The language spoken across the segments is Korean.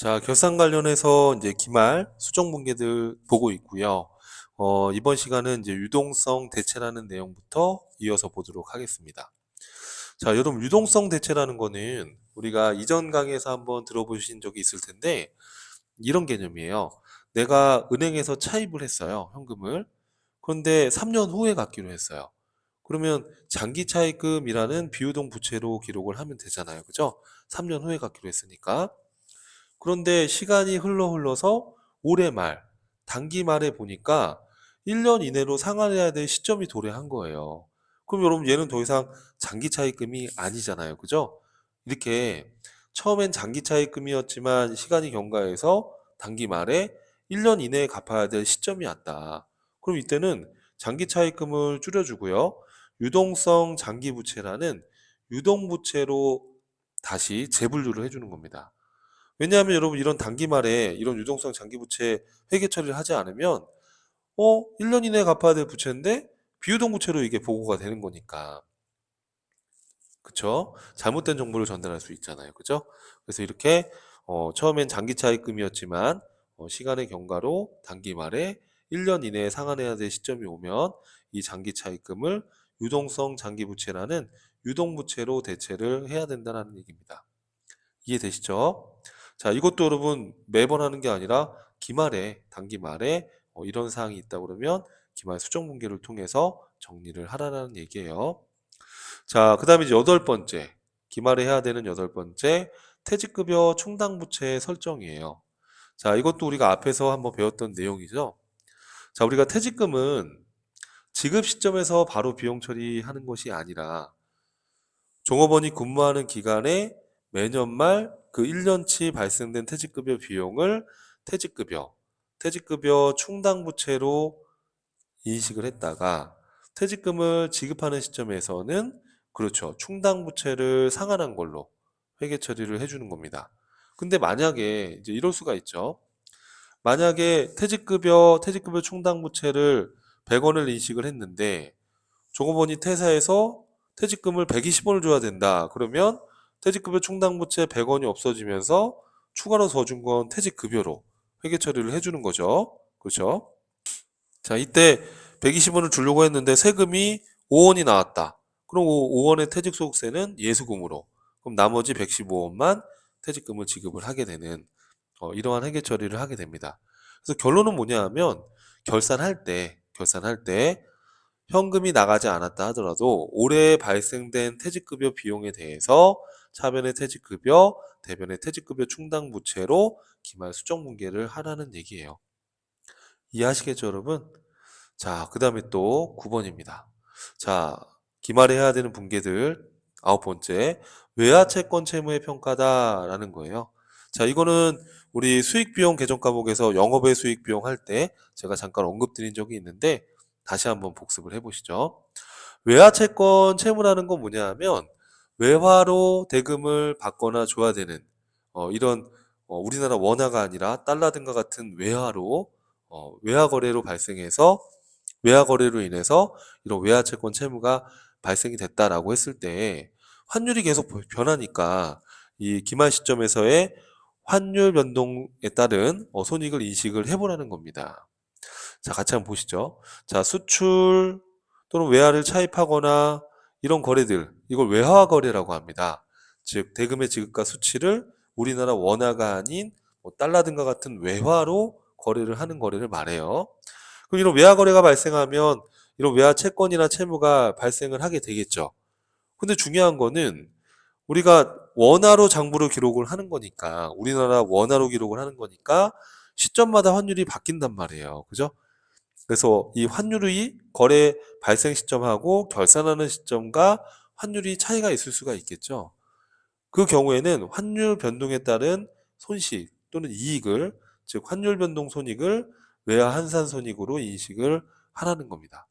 자, 결산 관련해서 이제 기말 수정 분계들 보고 있고요. 어, 이번 시간은 이제 유동성 대체라는 내용부터 이어서 보도록 하겠습니다. 자, 여러분, 유동성 대체라는 거는 우리가 이전 강의에서 한번 들어보신 적이 있을 텐데, 이런 개념이에요. 내가 은행에서 차입을 했어요, 현금을. 그런데 3년 후에 갚기로 했어요. 그러면 장기 차입금이라는 비유동 부채로 기록을 하면 되잖아요. 그죠? 3년 후에 갚기로 했으니까. 그런데 시간이 흘러 흘러서 올해 말, 단기 말에 보니까 1년 이내로 상환해야 될 시점이 도래한 거예요. 그럼 여러분 얘는 더 이상 장기 차입금이 아니잖아요. 그죠? 이렇게 처음엔 장기 차입금이었지만 시간이 경과해서 단기 말에 1년 이내에 갚아야 될 시점이 왔다. 그럼 이때는 장기 차입금을 줄여주고요. 유동성 장기 부채라는 유동 부채로 다시 재분류를 해주는 겁니다. 왜냐하면 여러분 이런 단기 말에 이런 유동성 장기 부채 회계 처리를 하지 않으면 어 1년 이내에 갚아야 될 부채인데 비유동 부채로 이게 보고가 되는 거니까 그쵸? 잘못된 정보를 전달할 수 있잖아요. 그죠? 그래서 이렇게 어, 처음엔 장기 차입금이었지만 어, 시간의 경과로 단기 말에 1년 이내에 상환해야 될 시점이 오면 이 장기 차입금을 유동성 장기 부채라는 유동 부채로 대체를 해야 된다는 얘기입니다. 이해되시죠? 자, 이것도 여러분 매번 하는 게 아니라 기말에, 단기 말에 어, 이런 사항이 있다 그러면 기말 수정 분계를 통해서 정리를 하라는 얘기예요. 자, 그 다음에 이제 여덟 번째, 기말에 해야 되는 여덟 번째, 퇴직급여 충당부채 설정이에요. 자, 이것도 우리가 앞에서 한번 배웠던 내용이죠. 자, 우리가 퇴직금은 지급 시점에서 바로 비용 처리하는 것이 아니라 종업원이 근무하는 기간에 매년 말 그 1년치 발생된 퇴직급여 비용을 퇴직급여, 퇴직급여 충당부채로 인식을 했다가 퇴직금을 지급하는 시점에서는 그렇죠. 충당부채를 상환한 걸로 회계 처리를 해주는 겁니다. 근데 만약에 이제 이럴 수가 있죠. 만약에 퇴직급여, 퇴직급여 충당부채를 100원을 인식을 했는데 종업원이 퇴사해서 퇴직금을 120원을 줘야 된다. 그러면 퇴직급여 충당부채 100원이 없어지면서 추가로 더 준 건 퇴직급여로 회계 처리를 해주는 거죠. 그렇죠? 자, 이때 120원을 주려고 했는데 세금이 5원이 나왔다. 그럼 5원의 퇴직소득세는 예수금으로. 그럼 나머지 115원만 퇴직금을 지급을 하게 되는 어, 이러한 회계 처리를 하게 됩니다. 그래서 결론은 뭐냐 하면 결산할 때 결산할 때 현금이 나가지 않았다 하더라도 올해 발생된 퇴직급여 비용에 대해서 차변의 퇴직급여, 대변의 퇴직급여 충당 부채로 기말 수정 분계를 하라는 얘기예요. 이해하시겠죠, 여러분? 자, 그 다음에 또 9번입니다. 자, 기말에 해야 되는 분계들 아홉 번째, 외화 채권 채무의 평가다라는 거예요. 자, 이거는 우리 수익 비용 개정 과목에서 영업의 수익 비용 할 때 제가 잠깐 언급드린 적이 있는데 다시 한번 복습을 해보시죠. 외화 채권 채무라는 건 뭐냐 하면 외화로 대금을 받거나 줘야 되는 어, 이런 어, 우리나라 원화가 아니라 달러 등과 같은 외화로 어, 외화 거래로 발생해서 외화 거래로 인해서 이런 외화 채권 채무가 발생이 됐다라고 했을 때 환율이 계속 변하니까 이 기말 시점에서의 환율 변동에 따른 어, 손익을 인식을 해보라는 겁니다. 자, 같이 한번 보시죠. 자, 수출 또는 외화를 차입하거나 이런 거래들, 이걸 외화 거래라고 합니다. 즉, 대금의 지급과 수치를 우리나라 원화가 아닌 뭐 달러 등과 같은 외화로 거래를 하는 거래를 말해요. 그럼 이런 외화 거래가 발생하면 이런 외화 채권이나 채무가 발생을 하게 되겠죠. 근데 중요한 거는 우리가 원화로 장부를 기록을 하는 거니까 우리나라 원화로 기록을 하는 거니까 시점마다 환율이 바뀐단 말이에요. 그죠? 그래서 이 환율이 거래 발생 시점하고 결산하는 시점과 환율이 차이가 있을 수가 있겠죠. 그 경우에는 환율 변동에 따른 손실 또는 이익을 즉 환율 변동 손익을 외화 환산 손익으로 인식을 하라는 겁니다.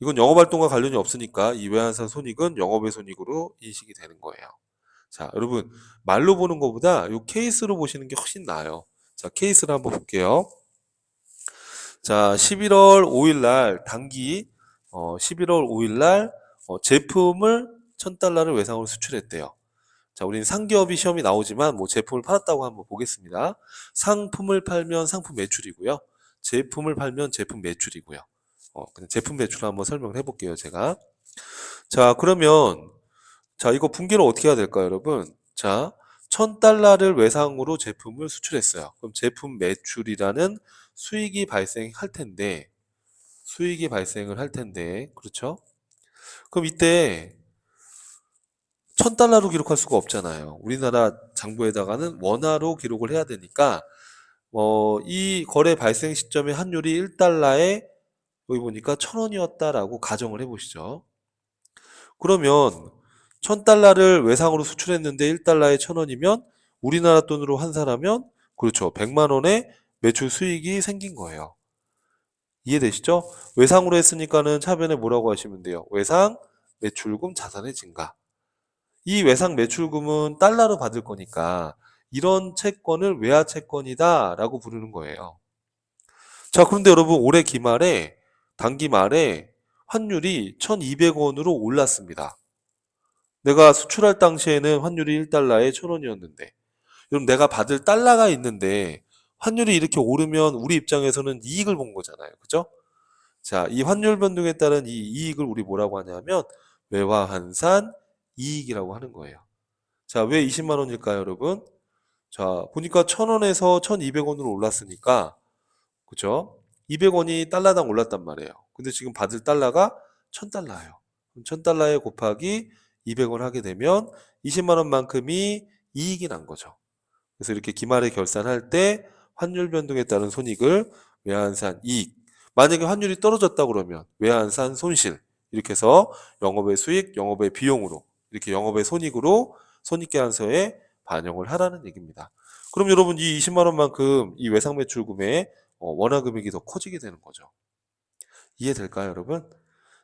이건 영업 활동과 관련이 없으니까 이 외화 환산 손익은 영업의 손익으로 인식이 되는 거예요. 자, 여러분 말로 보는 것보다 이 케이스로 보시는 게 훨씬 나아요. 자, 케이스를 한번 볼게요. 자, 11월 5일 날 단기 어, 11월 5일 날 어, 제품을 1000달러를 외상으로 수출했대요. 자, 우리는 상기업이 시험이 나오지만 뭐 제품을 팔았다고 한번 보겠습니다. 상품을 팔면 상품 매출이고요. 제품을 팔면 제품 매출이고요. 어, 그냥 제품 매출 한번 설명을 해볼게요, 제가. 자, 그러면 자, 이거 분기를 어떻게 해야 될까요, 여러분? 자, 1000달러를 외상으로 제품을 수출했어요. 그럼 제품 매출이라는 수익이 발생할 텐데, 수익이 발생을 할 텐데, 그렇죠? 그럼 이때 1000달러로 기록할 수가 없잖아요. 우리나라 장부에다가는 원화로 기록을 해야 되니까, 어, 이 거래 발생 시점의 환율이 1달러에 여기 보니까 1000원이었다라고 가정을 해보시죠. 그러면 1000달러를 외상으로 수출했는데 1달러에 1000원이면 우리나라 돈으로 환산하면 그렇죠. 100만 원의 매출 수익이 생긴 거예요. 이해되시죠? 외상으로 했으니까는 차변에 뭐라고 하시면 돼요? 외상 매출금 자산의 증가. 이 외상 매출금은 달러로 받을 거니까 이런 채권을 외화 채권이다라고 부르는 거예요. 자, 그런데 여러분 올해 기말에 단기 말에 환율이 1,200원으로 올랐습니다. 내가 수출할 당시에는 환율이 1달러에 1,000원이었는데 그럼 내가 받을 달러가 있는데 환율이 이렇게 오르면 우리 입장에서는 이익을 본 거잖아요. 그죠? 자, 이 환율 변동에 따른 이 이익을 우리 뭐라고 하냐면 외화 환산 이익이라고 하는 거예요. 자, 왜 20만 원일까요, 여러분? 자, 보니까 1,000원에서 1,200원으로 올랐으니까 그죠? 200원이 달러당 올랐단 말이에요. 근데 지금 받을 달러가 1,000달러예요. 1,000달러에 곱하기 200원 하게 되면 20만 원만큼이 이익이 난 거죠. 그래서 이렇게 기말에 결산할 때 환율 변동에 따른 손익을 외환산 이익. 만약에 환율이 떨어졌다 그러면 외환산 손실. 이렇게 해서 영업의 수익, 영업의 비용으로 이렇게 영업의 손익으로 손익계산서에 반영을 하라는 얘기입니다. 그럼 여러분 이 20만 원만큼 이 외상 매출금의 어, 원화 금액이 더 커지게 되는 거죠. 이해될까요, 여러분?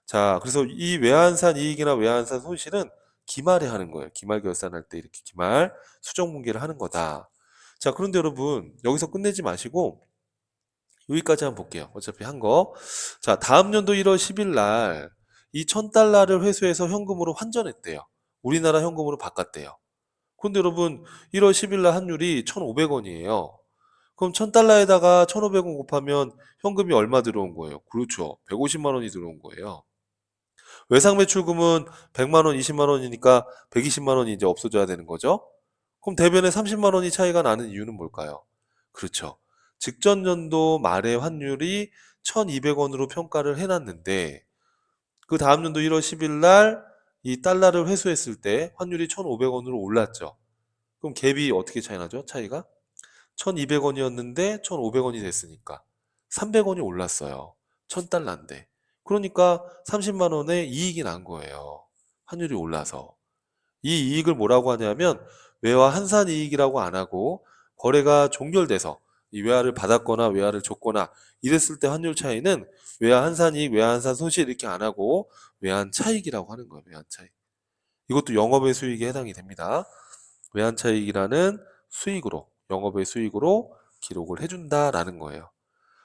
자, 그래서 이 외환산 이익이나 외환산 손실은 기말에 하는 거예요. 기말 결산할 때 이렇게 기말 수정 분기를 하는 거다. 자, 그런데 여러분 여기서 끝내지 마시고 여기까지 한번 볼게요. 어차피 한 거. 자, 다음 연도 1월 10일 날 이 1000달러를 회수해서 현금으로 환전했대요. 우리나라 현금으로 바꿨대요. 근데 여러분 1월 10일 날 환율이 1,500원이에요. 그럼 1000달러에다가 1,500원 곱하면 현금이 얼마 들어온 거예요? 그렇죠. 150만 원이 들어온 거예요. 외상 매출금은 100만 원, 20만 원이니까 120만 원이 이제 없어져야 되는 거죠. 그럼 대변에 30만 원이 차이가 나는 이유는 뭘까요? 그렇죠. 직전 연도 말의 환율이 1,200원으로 평가를 해놨는데 그 다음 연도 1월 10일 날 이 달러를 회수했을 때 환율이 1,500원으로 올랐죠. 그럼 갭이 어떻게 차이 나죠? 차이가? 1,200원이었는데 1,500원이 됐으니까 300원이 올랐어요. 1,000달러인데. 그러니까 30만 원의 이익이 난 거예요. 환율이 올라서. 이 이익을 뭐라고 하냐면 외화 환산 이익이라고 안 하고 거래가 종결돼서 이 외화를 받았거나 외화를 줬거나 이랬을 때 환율 차이는 외화 환산 이익, 외화 환산 손실 이렇게 안 하고 외환 차익이라고 하는 거예요. 외환 차익. 이것도 영업의 수익에 해당이 됩니다. 외환 차익이라는 수익으로 영업의 수익으로 기록을 해준다라는 거예요.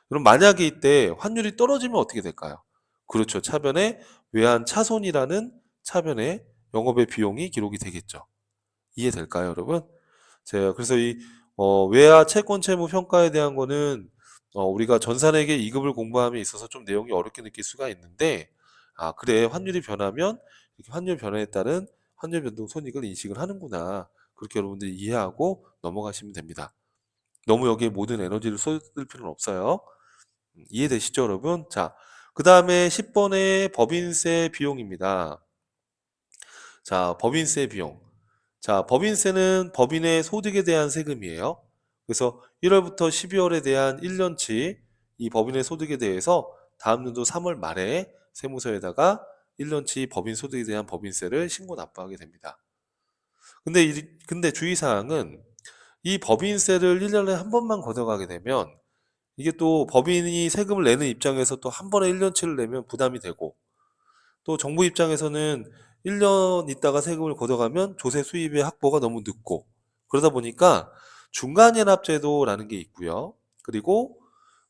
그럼 만약에 이때 환율이 떨어지면 어떻게 될까요? 그렇죠. 차변에 외환 차손이라는 차변에 영업의 비용이 기록이 되겠죠. 이해될까요, 여러분? 제가 그래서 이 어, 외화 채권 채무 평가에 대한 거는 어, 우리가 전산에게 2급을 공부함에 있어서 좀 내용이 어렵게 느낄 수가 있는데 아 그래 환율이 변하면 이렇게 환율 변화에 따른 환율 변동 손익을 인식을 하는구나 그렇게 여러분들이 이해하고 넘어가시면 됩니다. 너무 여기에 모든 에너지를 쏟을 필요는 없어요. 음, 이해되시죠, 여러분? 자, 그 다음에 10번의 법인세 비용입니다. 자, 법인세 비용. 자, 법인세는 법인의 소득에 대한 세금이에요. 그래서 1월부터 12월에 대한 1년치 이 법인의 소득에 대해서 다음 연도 3월 말에 세무서에다가 1년치 법인 소득에 대한 법인세를 신고 납부하게 됩니다. 근데 이, 근데 주의 사항은 이 법인세를 1년에 한 번만 걷어가게 되면 이게 또 법인이 세금을 내는 입장에서 또 한 번에 1년치를 내면 부담이 되고 또 정부 입장에서는 1년 있다가 세금을 걷어가면 조세 수입의 확보가 너무 늦고 그러다 보니까 중간연합제도라는 게 있고요. 그리고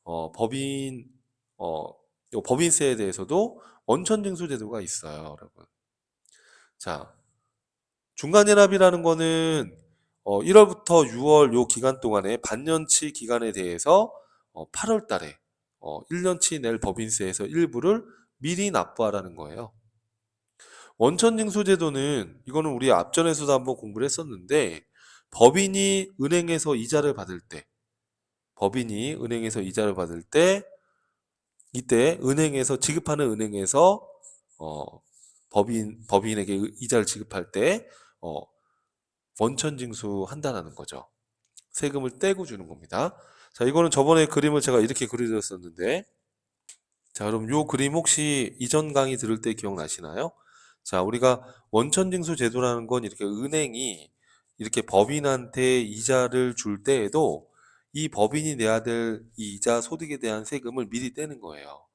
어, 법인 어, 요 법인세에 대해서도 원천징수제도가 있어요, 여러분. 자, 중간연합이라는 거는 어, 1월부터 6월 요 기간 동안에 반년치 기간에 대해서 어, 8월 달에 어, 1년치 낼 법인세에서 일부를 미리 납부하라는 거예요. 원천징수 제도는 이거는 우리 앞전에서도 한번 공부를 했었는데 법인이 은행에서 이자를 받을 때 법인이 은행에서 이자를 받을 때 이때 은행에서 지급하는 은행에서 어, 법인 법인에게 의- 이자를 지급할 때 어, 원천 징수 한다는 거죠. 세금을 떼고 주는 겁니다. 자, 이거는 저번에 그림을 제가 이렇게 그려드렸었는데 자, 그럼 요 그림 혹시 이전 강의 들을 때 기억나시나요? 자, 우리가 원천징수 제도라는 건 이렇게 은행이 이렇게 법인한테 이자를 줄 때에도 이 법인이 내야 될 이 이자 소득에 대한 세금을 미리 떼는 거예요.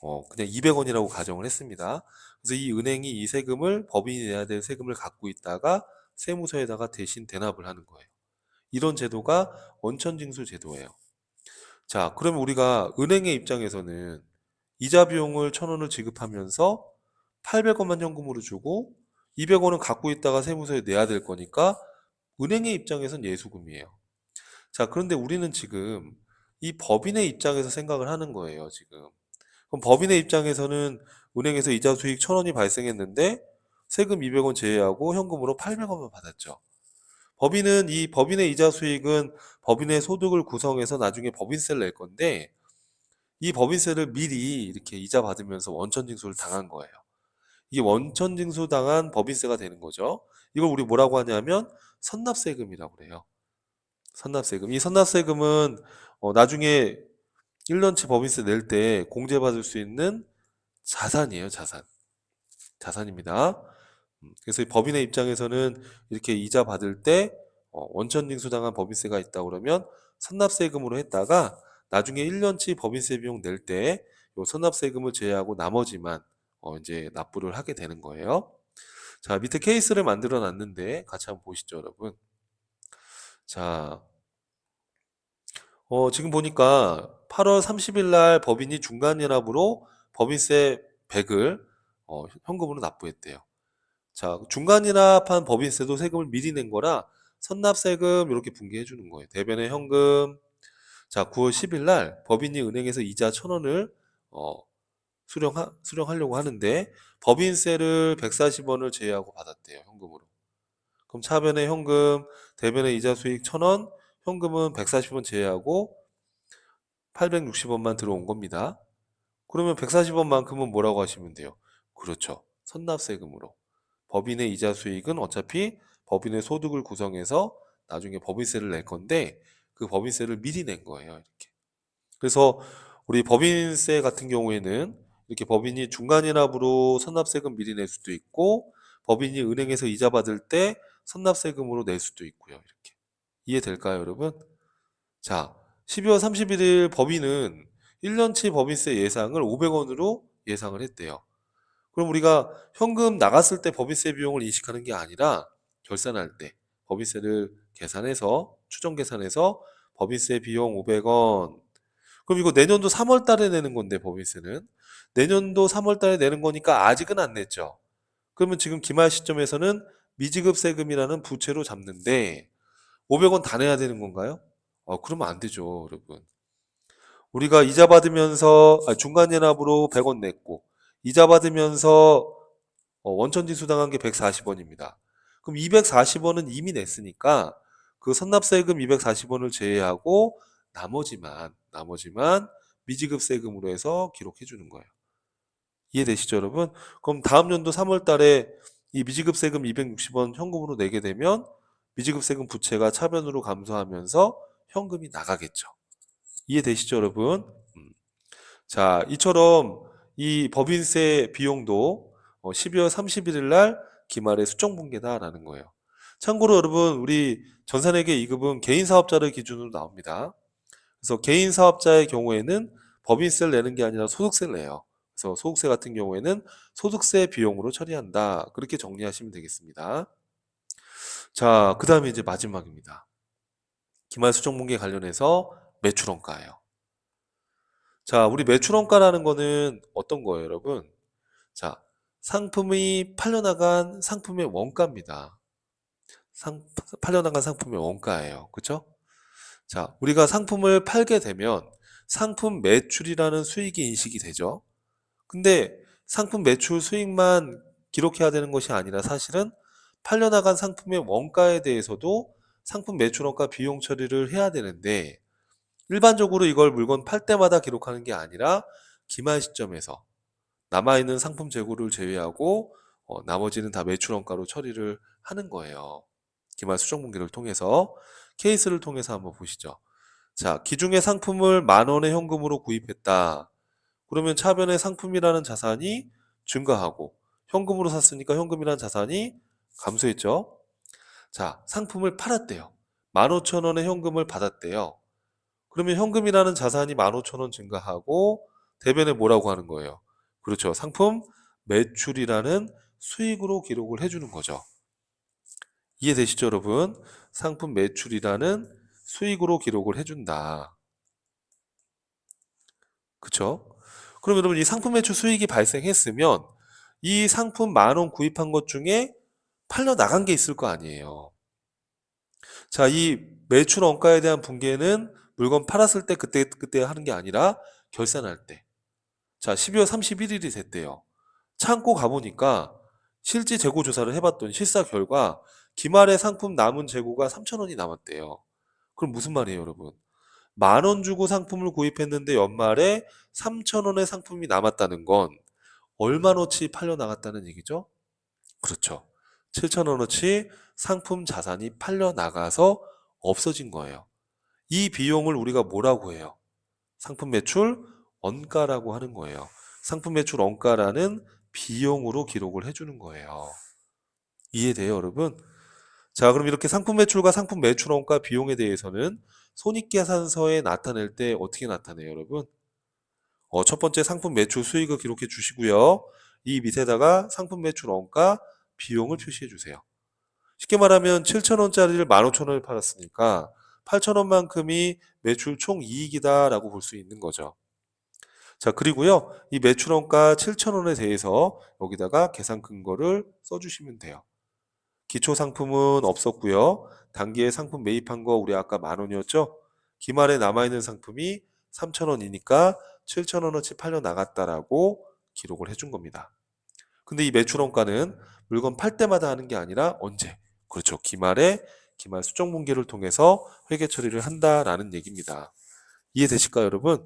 어, 그냥 200원이라고 가정을 했습니다. 그래서 이 은행이 이 세금을 법인이 내야 될 세금을 갖고 있다가 세무서에다가 대신 대납을 하는 거예요. 이런 제도가 원천징수 제도예요. 자, 그러면 우리가 은행의 입장에서는 이자 비용을 1000원을 지급하면서 800원만 현금으로 주고 200원은 갖고 있다가 세무서에 내야 될 거니까 은행의 입장에선 예수금이에요. 자, 그런데 우리는 지금 이 법인의 입장에서 생각을 하는 거예요, 지금. 그럼 법인의 입장에서는 은행에서 이자 수익 1000원이 발생했는데 세금 200원 제외하고 현금으로 800원만 받았죠. 법인은 이 법인의 이자 수익은 법인의 소득을 구성해서 나중에 법인세를 낼 건데 이 법인세를 미리 이렇게 이자 받으면서 원천 징수를 당한 거예요. 이게 원천 징수 당한 법인세가 되는 거죠. 이걸 우리 뭐라고 하냐면 선납세금이라고 그래요. 선납세금. 이 선납세금은 어, 나중에 1년치 법인세 낼 때 공제받을 수 있는 자산이에요, 자산. 자산입니다. 음, 그래서 이 법인의 입장에서는 이렇게 이자 받을 때 어, 원천 징수 당한 법인세가 있다 그러면 선납세금으로 했다가 나중에 1년치 법인세 비용 낼 때 요 선납세금을 제외하고 나머지만 어, 이제 납부를 하게 되는 거예요. 자, 밑에 케이스를 만들어 놨는데 같이 한번 보시죠, 여러분. 자, 어, 지금 보니까 8월 30일 날 법인이 중간연합으로 법인세 100을 어, 현금으로 납부했대요. 자, 중간연합한 법인세도 세금을 미리 낸 거라 선납세금 이렇게 분기해 주는 거예요. 대변에 현금. 자, 9월 10일 날 법인이 은행에서 이자 1000원을 어, 수령하, 수령하려고 하는데 법인세를 140원을 제외하고 받았대요. 현금으로. 그럼 차변에 현금, 대변에 이자 수익 1000원, 현금은 140원 제외하고 860원만 들어온 겁니다. 그러면 140원만큼은 뭐라고 하시면 돼요? 그렇죠. 선납세금으로. 법인의 이자 수익은 어차피 법인의 소득을 구성해서 나중에 법인세를 낼 건데 그 법인세를 미리 낸 거예요. 이렇게. 그래서 우리 법인세 같은 경우에는 이렇게 법인이 중간연합으로 선납세금 미리 낼 수도 있고 법인이 은행에서 이자 받을 때 선납세금으로 낼 수도 있고요. 이렇게. 이해될까요, 여러분? 자, 12월 31일 법인은 1년치 법인세 예상을 500원으로 예상을 했대요. 그럼 우리가 현금 나갔을 때 법인세 비용을 인식하는 게 아니라 결산할 때 법인세를 계산해서 추정 계산해서 법인세 비용 500원. 그럼 이거 내년도 3월 달에 내는 건데 법인세는 내년도 3월 달에 내는 거니까 아직은 안 냈죠. 그러면 지금 기말 시점에서는 미지급 세금이라는 부채로 잡는데 500원 다 내야 되는 건가요? 어, 그러면 안 되죠, 여러분. 우리가 이자 받으면서 아, 중간연합으로 100원 냈고 이자 받으면서 어, 원천징수 당한 게 140원입니다. 그럼 240원은 이미 냈으니까 그 선납세금 240원을 제외하고 나머지만 나머지만 미지급 세금으로 해서 기록해 주는 거예요. 이해되시죠, 여러분? 그럼 다음 연도 3월 달에 이 미지급 세금 260원 현금으로 내게 되면 미지급 세금 부채가 차변으로 감소하면서 현금이 나가겠죠. 이해되시죠, 여러분? 음. 자, 이처럼 이 법인세 비용도 어, 12월 31일 날 기말에 수정 분계다라는 거예요. 참고로 여러분, 우리 전산회계 2급은 개인 사업자를 기준으로 나옵니다. 그래서 개인 사업자의 경우에는 법인세를 내는 게 아니라 소득세를 내요. 그래서 소득세 같은 경우에는 소득세 비용으로 처리한다. 그렇게 정리하시면 되겠습니다. 자, 그 다음에 이제 마지막입니다. 기말 수정분계 관련해서 매출원가예요. 자, 우리 매출원가라는 거는 어떤 거예요, 여러분? 자, 상품이 팔려나간 상품의 원가입니다. 상, 팔려나간 상품의 원가예요. 그죠? 자, 우리가 상품을 팔게 되면 상품 매출이라는 수익이 인식이 되죠. 근데 상품 매출 수익만 기록해야 되는 것이 아니라 사실은 팔려나간 상품의 원가에 대해서도 상품 매출 원가 비용 처리를 해야 되는데 일반적으로 이걸 물건 팔 때마다 기록하는 게 아니라 기말 시점에서 남아있는 상품 재고를 제외하고 어, 나머지는 다 매출 원가로 처리를 하는 거예요. 기말 수정 분기를 통해서 케이스를 통해서 한번 보시죠. 자, 기중의 상품을 만 원의 현금으로 구입했다. 그러면 차변의 상품이라는 자산이 증가하고 현금으로 샀으니까 현금이라는 자산이 감소했죠. 자, 상품을 팔았대요. 15,000원의 현금을 받았대요. 그러면 현금이라는 자산이 15,000원 증가하고 대변에 뭐라고 하는 거예요? 그렇죠. 상품 매출이라는 수익으로 기록을 해주는 거죠. 이해되시죠, 여러분? 상품 매출이라는 수익으로 기록을 해준다. 그쵸? 그럼 여러분 이 상품 매출 수익이 발생했으면 이 상품 만 원 구입한 것 중에 팔려 나간 게 있을 거 아니에요. 자, 이 매출 원가에 대한 분계는 물건 팔았을 때 그때 그때 하는 게 아니라 결산할 때. 자, 12월 31일이 됐대요. 창고 가보니까 실제 재고 조사를 해봤더니 실사 결과 기말에 상품 남은 재고가 3,000원이 남았대요. 그럼 무슨 말이에요, 여러분? 만 원 주고 상품을 구입했는데 연말에 3,000원의 상품이 남았다는 건 얼마너치 팔려 나갔다는 얘기죠? 그렇죠. 7,000원어치 상품 자산이 팔려 나가서 없어진 거예요. 이 비용을 우리가 뭐라고 해요? 상품 매출 원가라고 하는 거예요. 상품 매출 원가라는 비용으로 기록을 해주는 거예요. 이해돼요, 여러분? 자, 그럼 이렇게 상품 매출과 상품 매출 원가 비용에 대해서는 손익계산서에 나타낼 때 어떻게 나타내요, 여러분? 어, 첫 번째 상품 매출 수익을 기록해 주시고요. 이 밑에다가 상품 매출 원가 비용을 표시해 주세요. 쉽게 말하면 7,000원짜리를 15,000원에 팔았으니까 8,000원만큼이 매출 총 이익이다라고 볼 수 있는 거죠. 자, 그리고요. 이 매출 원가 7,000원에 대해서 여기다가 계산 근거를 써 주시면 돼요. 기초 상품은 없었고요. 단기에 상품 매입한 거 우리 아까 만 원이었죠? 기말에 남아있는 상품이 3,000원이니까 7,000원어치 팔려 나갔다라고 기록을 해준 겁니다. 근데 이 매출 원가는 물건 팔 때마다 하는 게 아니라 언제? 그렇죠. 기말에 기말 수정 분기를 통해서 회계 처리를 한다라는 얘기입니다. 이해되실까요, 여러분?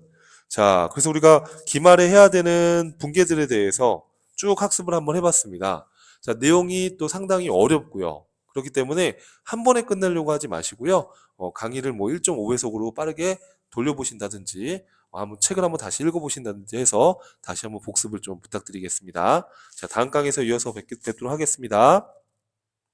자, 그래서 우리가 기말에 해야 되는 분계들에 대해서 쭉 학습을 한번 해봤습니다. 자, 내용이 또 상당히 어렵고요. 그렇기 때문에 한 번에 끝내려고 하지 마시고요. 어, 강의를 뭐 1.5회속으로 빠르게 돌려보신다든지 어, 한번 책을 한번 다시 읽어보신다든지 해서 다시 한번 복습을 좀 부탁드리겠습니다. 자, 다음 강의에서 이어서 뵙, 뵙도록 하겠습니다.